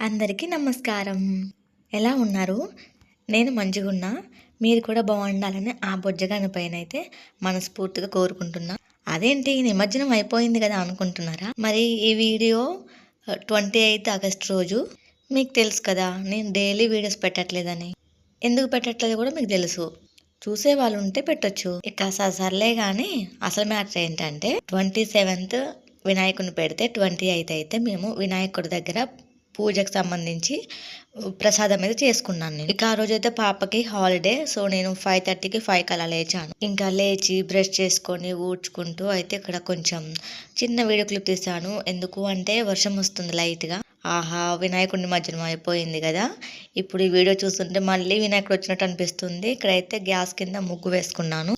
అందరికీ నమస్కారం. ఎలా ఉన్నారు? నేను మంచిగున్నా మీరు కూడా బాగుండాలని ఆ బొజ్జగాని పైన అయితే మనస్ఫూర్తిగా కోరుకుంటున్నా. అదేంటి? నిమజ్జనం అయిపోయింది కదా అనుకుంటున్నారా? మరి ఈ వీడియో ట్వంటీ ఎయిత్ ఆగస్ట్ రోజు మీకు తెలుసు కదా నేను డైలీ వీడియోస్ పెట్టట్లేదని. ఎందుకు పెట్టట్లేదు కూడా మీకు తెలుసు. చూసే వాళ్ళు ఉంటే పెట్టొచ్చు. ఇక సర్లే కానీ అసలు మ్యాటర్ ఏంటంటే ట్వంటీ సెవెంత్ వినాయకుని పెడితే ట్వంటీ ఎయిత్ అయితే మేము వినాయకుడి దగ్గర పూజకు సంబంధించి ప్రసాదం అయితే చేసుకున్నాను నేను. ఇక ఆ రోజు అయితే పాపకి హాలిడే సో నేను ఫైవ్ థర్టీకి ఫైవ్కి అలా లేచాను. ఇంకా లేచి బ్రష్ చేసుకొని ఊడ్చుకుంటూ అయితే ఇక్కడ కొంచెం చిన్న వీడియో క్లిప్ తీసాను ఎందుకు అంటే వర్షం వస్తుంది లైట్గా ఆహా వినాయకుడి మధ్యనం అయిపోయింది కదా. ఇప్పుడు ఈ వీడియో చూస్తుంటే మళ్ళీ వినాయకుడు వచ్చినట్టు అనిపిస్తుంది. ఇక్కడైతే గ్యాస్ కింద ముగ్గు వేసుకున్నాను.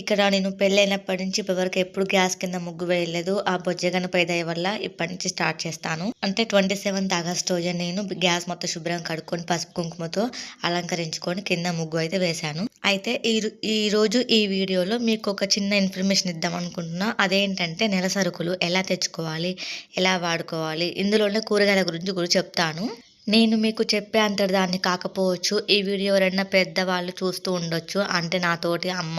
ఇక్కడ నేను పెళ్ళైనప్పటి నుంచి ఇప్పటివరకు ఎప్పుడు గ్యాస్ కింద ముగ్గు వేయలేదు. ఆ బొజ్జగన దయ వల్ల ఇప్పటి నుంచి స్టార్ట్ చేస్తాను. అంటే ట్వంటీ సెవెంత్ ఆగస్ట్ రోజు నేను గ్యాస్ మొత్తం శుభ్రం కడుక్కొని పసుపు కుంకుమతో అలంకరించుకొని కింద ముగ్గు అయితే వేశాను. అయితే ఈ ఈ రోజు ఈ వీడియోలో మీకు ఒక చిన్న ఇన్ఫర్మేషన్ ఇద్దాం అనుకుంటున్నా. అదేంటంటే నెల సరుకులు ఎలా తెచ్చుకోవాలి ఎలా వాడుకోవాలి ఇందులోనే కూరగాయల గురించి కూడా చెప్తాను. నేను మీకు చెప్పే అంతర్దాన్ని కాకపోవచ్చు. ఈ వీడియో ఎవరైనా పెద్దవాళ్ళు చూస్తూ ఉండొచ్చు. అంటే నాతోటి అమ్మ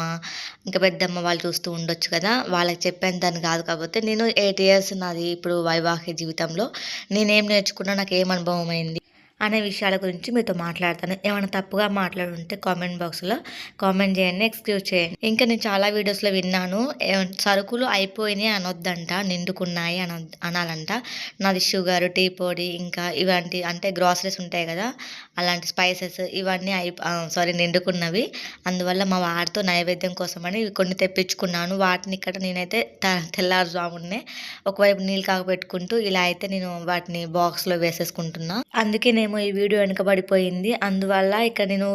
ఇంకా పెద్దమ్మ వాళ్ళు చూస్తూ ఉండొచ్చు కదా. వాళ్ళకి చెప్పేంత దాన్ని కాదు కాకపోతే నేను ఎయిట్ ఇయర్స్ నాది ఇప్పుడు వైవాహిక జీవితంలో. నేనేం నేర్చుకున్నా నాకు ఏం అనుభవం అయింది. అనే విషయాల గురించి మీతో మాట్లాడతాను. ఏమైనా తప్పుగా మాట్లాడుంటే కామెంట్ బాక్స్లో కామెంట్ చేయండి ఎక్స్క్యూజ్ చేయండి. ఇంకా నేను చాలా వీడియోస్లో విన్నాను సరుకులు అయిపోయినాయి అనొద్దంట నిండుకున్నాయి అన అనాలంట. నాది షుగర్ టీ పొడి ఇంకా ఇలాంటి అంటే గ్రాసరీస్ ఉంటాయి కదా అలాంటి స్పైసెస్ ఇవన్నీ అయి సారీ నిండుకున్నవి. అందువల్ల మా వారితో నైవేద్యం కోసమని ఇవి కొన్ని తెప్పించుకున్నాను. వాటిని ఇక్కడ నేనైతే తెల్లారుజామునే ఒకవైపు నీళ్ళు కాగబెట్టుకుంటూ ఇలా అయితే నేను వాటిని బాక్స్లో వేసేసుకుంటున్నా. ఏమో ఈ వీడియో వెనుకబడిపోయింది. అందువల్ల ఇక్కడ నేను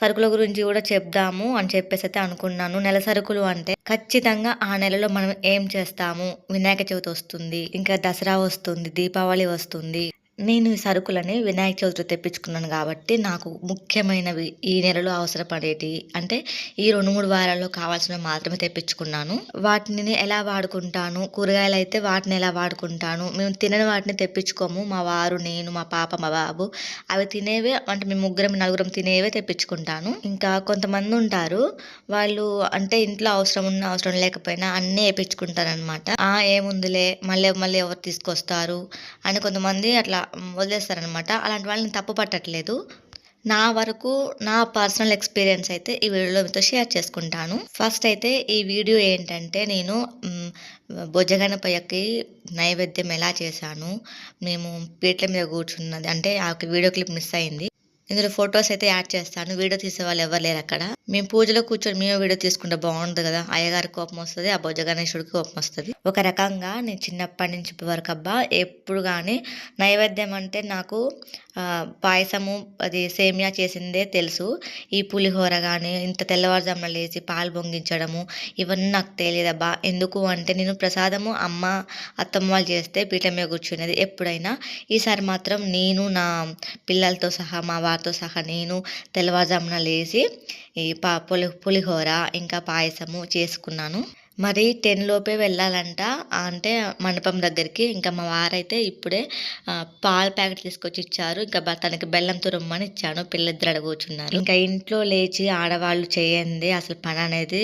సరుకుల గురించి కూడా చెప్దాము అని చెప్పేసి అయితే అనుకున్నాను. నెల సరుకులు అంటే ఖచ్చితంగా ఆ నెలలో మనం ఏం చేస్తాము? వినాయక చవితి వస్తుంది ఇంకా దసరా వస్తుంది దీపావళి వస్తుంది నేను ఈ సరుకులని వినాయక చవితి తెప్పించుకున్నాను కాబట్టి నాకు ముఖ్యమైనవి ఈ నెలలో అవసరపడేటి అంటే ఈ రెండు మూడు వారాల్లో కావాల్సినవి మాత్రమే తెప్పించుకున్నాను. వాటిని ఎలా వాడుకుంటాను? కూరగాయలు అయితే వాటిని ఎలా వాడుకుంటాను? మేము తినని వాటిని తెప్పించుకోము. మా వారు నేను మా పాప మా బాబు అవి తినేవే అంటే మేము ముగ్గురం నలుగురం తినేవే తెప్పించుకుంటాను. ఇంకా కొంతమంది ఉంటారు వాళ్ళు అంటే ఇంట్లో అవసరం ఉన్న అవసరం లేకపోయినా అన్నీ వేయించుకుంటారనమాట అనమాట ఏముందిలే మళ్ళీ మళ్ళీ ఎవరు తీసుకొస్తారు? అని కొంతమంది అట్లా వదిలేస్తారనమాట అలాంటి వాళ్ళని తప్పు పట్టట్లేదు. నా వరకు నా పర్సనల్ ఎక్స్పీరియన్స్ అయితే ఈ వీడియోలో మీతో షేర్ చేసుకుంటాను. ఫస్ట్ అయితే ఈ వీడియో ఏంటంటే నేను భుజగణపయ్యకి నైవేద్యం ఎలా చేశాను మేము పీట్ల మీద కూర్చున్నది అంటే ఆ వీడియో క్లిప్ మిస్ అయింది. ఇందులో ఫొటోస్ అయితే యాడ్ చేస్తాను. వీడియో తీసే వాళ్ళు ఎవరు లేరు అక్కడ. మేము పూజలో కూర్చొని మేము వీడియో తీసుకుంటే బాగుంటుంది కదా. అయ్యగారి కోపం వస్తుంది ఆ భుజ గణేశుడికి కోపం వస్తుంది. ఒక రకంగా నేను చిన్నప్పటి నుంచి ఇప్పటి వరకు అబ్బా ఎప్పుడు కానీ నైవేద్యం అంటే నాకు పాయసము అది సేమియా చేసిందే తెలుసు. ఈ పులిహోర కానీ ఇంత తెల్లవారుజామున లేచి పాలు పొంగించడము ఇవన్నీ నాకు తెలియదబ్బా. ఎందుకు అంటే నేను ప్రసాదము అమ్మ అత్తమ్మ వాళ్ళు చేస్తే పీఠం మీద కూర్చునేది ఎప్పుడైనా. ఈసారి మాత్రం నేను నా పిల్లలతో సహా మా వారితో సహా నేను తెల్లవారుజామున లేచి ఈ పా పులి పులిహోర ఇంకా పాయసము చేసుకున్నాను. మరి టెన్ లోపే వెళ్ళాలంట. అంటే మండపం దగ్గరికి. ఇంకా మా వారైతే ఇప్పుడే పాల ప్యాకెట్ తీసుకొచ్చి ఇచ్చారు. ఇంకా తనకి బెల్లం తురమ్మని ఇచ్చాను. పిల్లిద్దరు అక్కడ కూర్చున్నారు. ఇంకా ఇంట్లో లేచి ఆడవాళ్ళు చేయండి. అసలు పని అనేది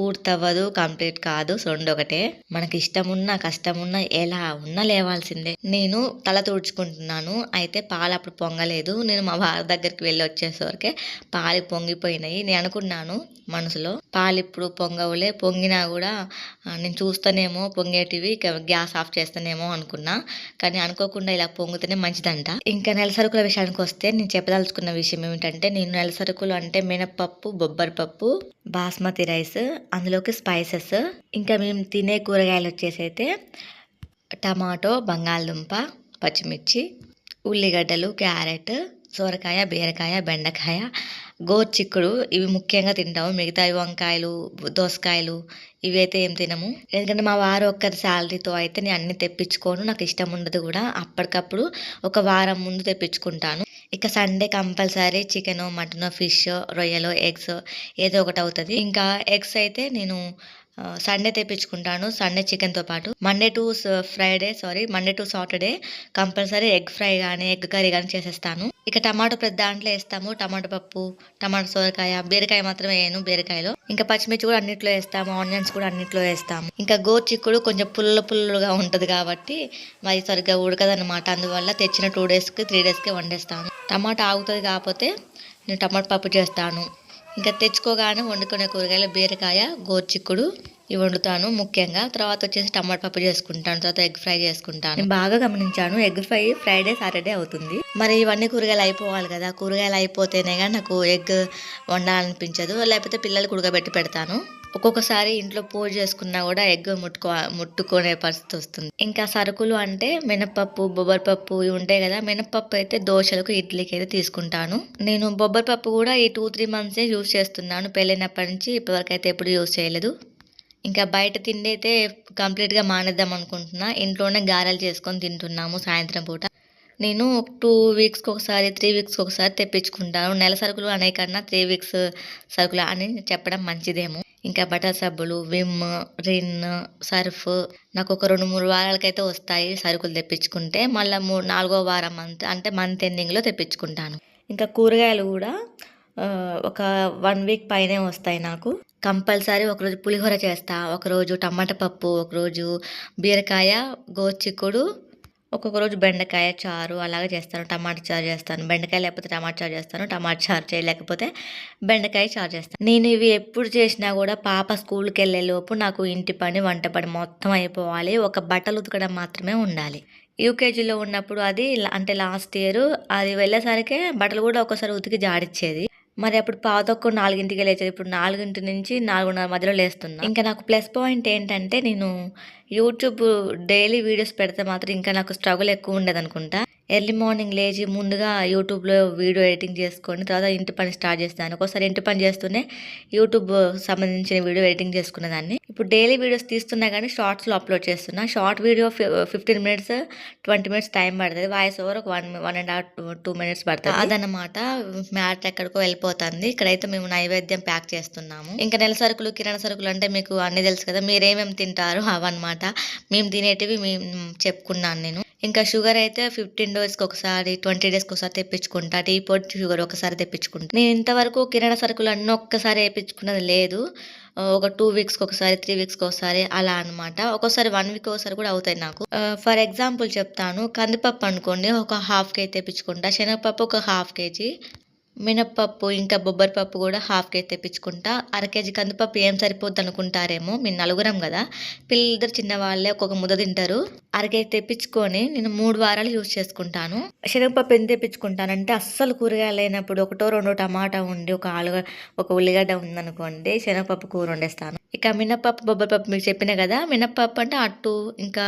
పూర్తవ్వదు కంప్లీట్ కాదు. సొండు ఒకటే మనకి ఇష్టమున్నా కష్టమున్నా కష్టం ఉన్నా ఎలా ఉన్నా లేవాల్సిందే. నేను తల తుడుచుకుంటున్నాను. అయితే పాలు అప్పుడు పొంగలేదు. నేను మా వారి దగ్గరికి వెళ్ళి వచ్చేసరికి పాలు పొంగిపోయినాయి. నేను అనుకున్నాను మనసులో పాలు ఇప్పుడు పొంగవులే పొంగినా కూడా నేను చూస్తానేమో పొంగేటివి గ్యాస్ ఆఫ్ చేస్తానేమో అనుకున్నా. కానీ అనుకోకుండా ఇలా పొంగితేనే మంచిదంట. ఇంకా నెల సరుకుల విషయానికి వస్తే నేను చెప్పదలుచుకున్న విషయం ఏమిటంటే నేను నెల సరుకులు అంటే మినప్పప్పు బొబ్బరి పప్పు బాస్మతి రైస్ అందులోకి స్పైసెస్. ఇంకా మేము తినే కూరగాయలు వచ్చేసి అయితే టమాటో బంగాళదుంప పచ్చిమిర్చి ఉల్లిగడ్డలు క్యారెట్ సొరకాయ బీరకాయ బెండకాయ గోర్చిక్కుడు. ఇవి ముఖ్యంగా తింటాము. మిగతా వంకాయలు దోసకాయలు ఇవి అయితే ఏం తినము. ఎందుకంటే మా వారు ఒక్కరి శాలరీతో అయితే నేను అన్ని తెప్పించుకోను. నాకు ఇష్టం ఉండదు కూడా. అప్పటికప్పుడు ఒక వారం ముందు తెప్పించుకుంటాను. ఇక Sunday compulsory chicken mutton fish రొయ్యలు ఎగ్స్ ఏదో ఒకటి అవుతుంది. ఇంకా ఎగ్స్ అయితే నేను సండే తెప్పించుకుంటాను. సండే చికెన్తో పాటు. Monday to Friday sorry Monday to Saturday compulsory egg fry కానీ ఎగ్ కర్రీ కానీ చేసేస్తాను. ఇక టమాటో ప్రతి దాంట్లో వేస్తాము. టమాటో పప్పు టమాటో సోరకాయ బీరకాయ మాత్రమే వేయను బీరకాయలో. ఇంకా పచ్చిమిర్చి కూడా అన్నిట్లో వేస్తాము. ఆనియన్స్ కూడా అన్నిట్లో వేస్తాము. ఇంకా గోరు చిక్కుడు కొంచెం పుల్ల పుల్లగా ఉంటుంది కాబట్టి మరి సరిగ్గా ఉడకదన్నమాట. అందువల్ల తెచ్చిన టూ డేస్కి త్రీ డేస్కి వండేస్తాను. టమాటా ఆగుతుంది కాకపోతే నేను టమాటా పప్పు చేస్తాను. ఇంకా తెచ్చుకోగానే వండుకునే కూరగాయలు బీరకాయ గోరుచిక్కుడు ఇవి వండుతాను ముఖ్యంగా. తర్వాత వచ్చేసి టమాటా పప్పు చేసుకుంటాను తర్వాత ఎగ్ ఫ్రై చేసుకుంటాను. నేను బాగా గమనించాను ఎగ్ ఫ్రై ఫ్రైడే సాటర్డే అవుతుంది. మరి ఇవన్నీ కూరగాయలు అయిపోవాలి కదా కూరగాయలు అయిపోతేనే కానీ నాకు ఎగ్ వండాలనిపించదు లేకపోతే పిల్లలకు ఉడకబెట్టి పెడతాను. ఒక్కొక్కసారి ఇంట్లో పూజ చేసుకున్నా కూడా ఎగ్ ముట్టుకో ముట్టుకునే పరిస్థితి వస్తుంది. ఇంకా సరుకులు అంటే మినపప్పు బొబ్బరిపప్పు ఇవి ఉంటాయి కదా మినపప్పు అయితే దోశలకు ఇడ్లీకి అయితే తీసుకుంటాను. నేను బొబ్బరిపప్పు కూడా ఈ టూ త్రీ మంత్సే యూస్ చేస్తున్నాను. పెళ్ళైనప్పటి నుంచి ఇప్పటివరకు అయితే ఎప్పుడు యూస్ చేయలేదు. ఇంకా బయట తిండి అయితే కంప్లీట్గా మానేద్దాం అనుకుంటున్నా. ఇంట్లోనే గారెలు చేసుకొని తింటున్నాము సాయంత్రం పూట. నేను టూ వీక్స్కి ఒకసారి త్రీ వీక్స్కి ఒకసారి తెప్పించుకుంటాను. నెల సరుకులు అనే కన్నా త్రీ వీక్స్ సరుకులు అని చెప్పడం మంచిదేమో. ఇంకా బటర్ సబ్బులు విమ్ రిన్ సర్ఫ్ నాకు ఒక రెండు మూడు వారాలకైతే వస్తాయి సరుకులు తెప్పించుకుంటే. మళ్ళీ మూడు నాలుగో వారం మంత్ అంటే మంత్ ఎండింగ్లో తెప్పించుకుంటాను. ఇంకా కూరగాయలు కూడా ఒక వన్ వీక్ పైనే వస్తాయి నాకు. కంపల్సరీ ఒకరోజు పులిహోర చేస్తా. ఒకరోజు టమాటా పప్పు ఒకరోజు బీరకాయ గోచిక్కుడు ఒక్కొక్క రోజు బెండకాయ చారు అలాగే చేస్తాను. టమాటా చారు చేస్తాను. బెండకాయ లేకపోతే టమాటా చారు చేస్తాను. టమాటా చారు చేయలేకపోతే బెండకాయ చారు చేస్తాను. నేను ఇవి ఎప్పుడు చేసినా కూడా పాప స్కూల్కి వెళ్ళే లోపు నాకు ఇంటి పని వంట పని మొత్తం అయిపోవాలి. ఒక బట్టలు ఉతకడం మాత్రమే ఉండాలి. యూకేజీలో ఉన్నప్పుడు అది అంటే లాస్ట్ ఇయర్ అది వెళ్ళేసరికి బట్టలు కూడా ఒకసారి ఉతికి జాడిచ్చేది. మరి అప్పుడు పాతొక్క నాలుగింటికి లేచేది ఇప్పుడు నాలుగింటి నుంచి నాలుగున్నర మధ్యలో లేస్తున్నా. ఇంకా నాకు ప్లస్ పాయింట్ ఏంటంటే నేను యూట్యూబ్ డైలీ వీడియోస్ పెడితే మాత్రం ఇంకా నాకు స్ట్రగుల్ ఎక్కువ ఉండేది అనుకుంటా ఎర్లీ మార్నింగ్ లేచి ముందుగా యూట్యూబ్లో వీడియో ఎడిటింగ్ చేసుకొని తర్వాత ఇంటి పని స్టార్ట్ చేస్తాను. ఒకసారి ఇంటి పని చేస్తూనే యూట్యూబ్ సంబంధించిన వీడియో ఎడిటింగ్ చేసుకునేదాన్ని ఇప్పుడు డైలీ వీడియోస్ తీస్తున్నా కానీ షార్ట్స్లో అప్లోడ్ చేస్తున్నా. Short video fifteen minutes twenty minutes time పడుతుంది. వాయిస్ ఓవర్ ఒక one one and half two minutes పడుతుంది. అదనమాట మ్యాట్ ఎక్కడికో వెళ్ళిపోతుంది. ఇక్కడైతే మేము నైవేద్యం ప్యాక్ చేస్తున్నాము. ఇంకా నెల సరుకులు కిరాణా సరుకులు అంటే మీకు అన్ని తెలుసు కదా. మీరేమేమి తింటారు అవన్నమాట. మేము తినేటివి మేము చెప్పుకున్నాను నేను. ఇంకా షుగర్ అయితే ఫిఫ్టీన్ డేస్కి ఒకసారి ట్వంటీ డేస్కి ఒకసారి తెప్పించుకుంటా. టీ పొడి షుగర్ ఒకసారి తెప్పించుకుంటా. నేను ఇంతవరకు కిరాణా సరుకులు అన్నీ ఒక్కసారి వేయించుకున్నది లేదు. ఒక టూ వీక్స్కి ఒకసారి త్రీ వీక్స్కి ఒకసారి అలా అనమాట ఒక్కోసారి వన్ వీక్ ఒకసారి కూడా అవుతాయి నాకు. ఫర్ ఎగ్జాంపుల్ చెప్తాను. కందిపప్పు అనుకోండి ఒక హాఫ్ కేజీ తెప్పించుకుంటా. శనగపప్పు ఒక హాఫ్ కేజీ. మినప్పప్పు ఇంకా బొబ్బరి పప్పు కూడా హాఫ్ కేజీ తెప్పించుకుంటా. అర కేజీ కందిపప్పు ఏం సరిపోద్ది అనుకుంటారేమో మేము నలుగురం కదా. పిల్లలిద్దరు ఇద్దరు చిన్నవాళ్ళే ఒక్కొక్క ముద్ద తింటారు. అర కేజీ తెప్పించుకొని నేను మూడు వారాలు యూజ్ చేసుకుంటాను. శనగపప్పు ఎంత తెప్పించుకుంటానంటే అస్సలు కూరగాయలు లేనప్పుడు ఒకటో రెండో టమాటా ఉండి ఒక ఆలుగ ఒక ఉల్లిగడ్డ ఉందనుకోండి శనగపప్పు కూర వండేస్తాను. ఇక మినప్పప్పు బొబ్బరి పప్పు మీకు చెప్పిన కదా మినప్పప్పు అంటే అట్టు ఇంకా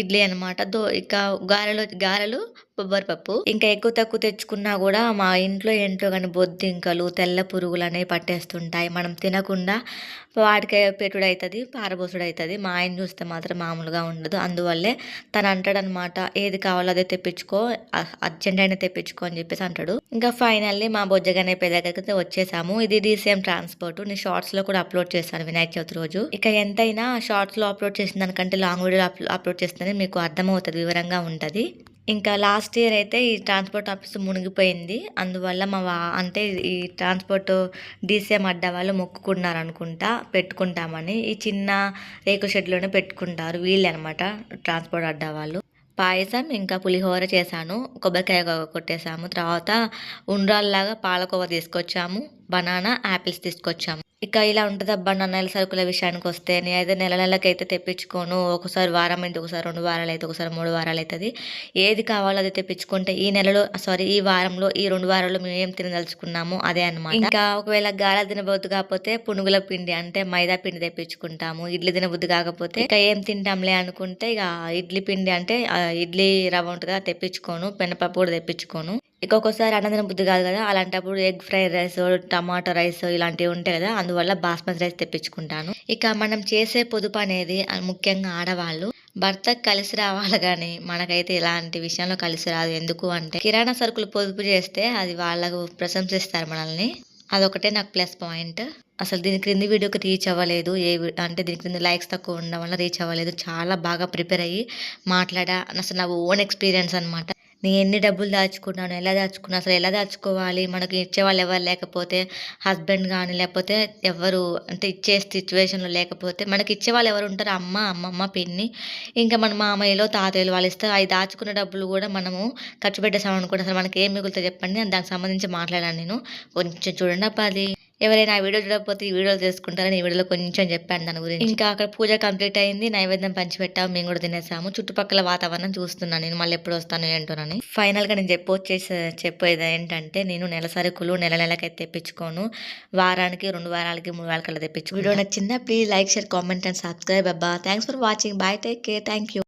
ఇడ్లీ అనమాట దో ఇక గారెలు గారెలు బొబ్బరి పప్పు ఇంకా ఎక్కువ తక్కువ తెచ్చుకున్నా కూడా మా ఇంట్లో ఏంటో కానీ బొద్దింకలు తెల్ల పురుగులు అనేవి పట్టేస్తుంటాయి. మనం తినకుండా వాటికి పెట్టుడు అవుతుంది పారబోసుడు అవుతుంది మా ఆయన చూస్తే మాత్రం మామూలుగా ఉండదు. అందువల్లే తను అంటాడనమాట ఏది కావాలో అదే తెప్పించుకో అర్జెంట్ అయినా తెప్పించుకో అని చెప్పేసి అంటాడు. ఇంకా ఫైనల్లీ మా బొజ్జగనే పెద్ద దగ్గరికి వచ్చేసాము. ఇది డీసీఎం ట్రాన్స్పోర్ట్. నేను షార్ట్స్లో కూడా అప్లోడ్ చేశాను వినాయక చవితి రోజు. ఇక ఎంతైనా షార్ట్స్లో అప్లోడ్ చేసిన దానికంటే లాంగ్ వీడియో అప్లోడ్ చేస్తేనే మీకు అర్థమవుతుంది వివరంగా ఉంటుంది. ఇంకా లాస్ట్ ఇయర్ అయితే ఈ ట్రాన్స్పోర్ట్ ఆఫీస్ మునిగిపోయింది. అందువల్ల మా అంటే ఈ ట్రాన్స్పోర్ట్ డీసీఎం అడ్డా వాళ్ళు మొక్కుకున్నారు అనుకుంటా పెట్టుకుంటామని ఈ చిన్న రేకు షెడ్లోనే పెట్టుకుంటారు వీళ్ళు అనమాట ట్రాన్స్పోర్ట్ అడ్డా వాళ్ళు. పాయసం ఇంకా పులిహోర చేశాను కొబ్బరికాయ కొట్టేశాము. కొట్టేసాము తర్వాత ఉండ్రాల్లాగా పాలకోవ తీసుకొచ్చాము. బనానా యాపిల్స్ తీసుకొచ్చాము. ఇక ఇలా ఉంటుంది అబ్బా నా నెల సరుకుల విషయానికి వస్తే నేనైతే నెల నెలకైతే తెప్పించుకోను. ఒకసారి వారం అయితే ఒకసారి రెండు వారాలు అయితే ఒకసారి మూడు వారాలు అవుతుంది ఏది కావాలో అది తెప్పించుకుంటే ఈ నెలలో సారీ ఈ వారంలో ఈ రెండు వారాల్లో మేము ఏం తినదలుచుకున్నాము అదే అనమాట ఇంకా ఒకవేళ గాల తినబోద్దు కాకపోతే పునుగుల పిండి అంటే మైదా పిండి తెప్పించుకుంటాము. ఇడ్లీ తినబుద్ధి కాకపోతే ఇక ఏం తింటాంలే అనుకుంటే ఇక ఇడ్లీ పిండి అంటే ఇడ్లీ రవ్వ ఉంటుంది తెప్పించుకోను. పెనపప్పు కూడా తెప్పించుకోను. ఇంకొకసారి అన్నం తినబుద్ధి కాదు కదా. అలాంటప్పుడు egg fried rice tomato rice ఇలాంటివి ఉంటాయి కదా. అందువల్ల బాస్మతి రైస్ తెప్పించుకుంటాను. ఇక మనం చేసే పొదుపు అనేది ముఖ్యంగా ఆడవాళ్ళు. భర్తకు కలిసి రావాలి కానీ మనకైతే ఇలాంటి విషయంలో కలిసి రాదు. ఎందుకు అంటే కిరాణా సరుకులు పొదుపు చేస్తే అది వాళ్ళకు ప్రశంసిస్తారు మనల్ని. అదొకటే నాకు ప్లస్ పాయింట్. అసలు దీని క్రింది వీడియోకి రీచ్ అవ్వలేదు. ఏ అంటే దీని క్రింద లైక్స్ తక్కువ ఉండడం వల్ల రీచ్ అవ్వలేదు. చాలా బాగా ప్రిపేర్ అయ్యి మాట్లాడా అసలు నా ఓన్ ఎక్స్పీరియన్స్ అనమాట నేను ఎన్ని డబ్బులు దాచుకున్నాను ఎలా దాచుకున్నాను అసలు ఎలా దాచుకోవాలి? మనకు ఇచ్చేవాళ్ళు ఎవరు? లేకపోతే హస్బెండ్ కానీ లేకపోతే ఎవరు? అంటే ఇచ్చే సిచ్యువేషన్లో లేకపోతే మనకి ఇచ్చేవాళ్ళు ఎవరు ఉంటారు? అమ్మ అమ్మమ్మ పిన్ని. ఇంకా మన మామయ్యలో తాతయ్యలు వాళ్ళు ఇస్తారు అవి దాచుకున్న డబ్బులు కూడా మనము ఖర్చు పెట్టేసాం అసలు మనకి ఏం మిగులుతుంది చెప్పండి. దానికి సంబంధించి మాట్లాడాను నేను. కొంచెం చూడండి అప్ప అది. ఎవరైనా ఆ వీడియో చూడకపోతే ఈ వీడియో చేసుకుంటారని ఈ వీడియోలో కొంచెం చెప్పాను దాని గురించి. ఇంకా అక్కడ పూజ కంప్లీట్ అయింది నైవేద్యం పంచిపెట్టాము మేము కూడా తినేసాము. చుట్టుపక్కల వాతావరణం చూస్తున్నాను నేను మళ్ళీ ఎప్పుడు వస్తాను ఏంటోనని. ఫైనల్గా నేను చెప్పు వచ్చేసి చెప్పేది ఏంటంటే నేను నెల సరుకులు నెల నెలకైతే తెప్పించుకోను. వారానికి రెండు వారాలకి మూడు వారాలకి తెప్పించుకో వీడియో నచ్చిందా? Please like share comment and subscribe అబ్బా. Thanks for watching bye take care thank you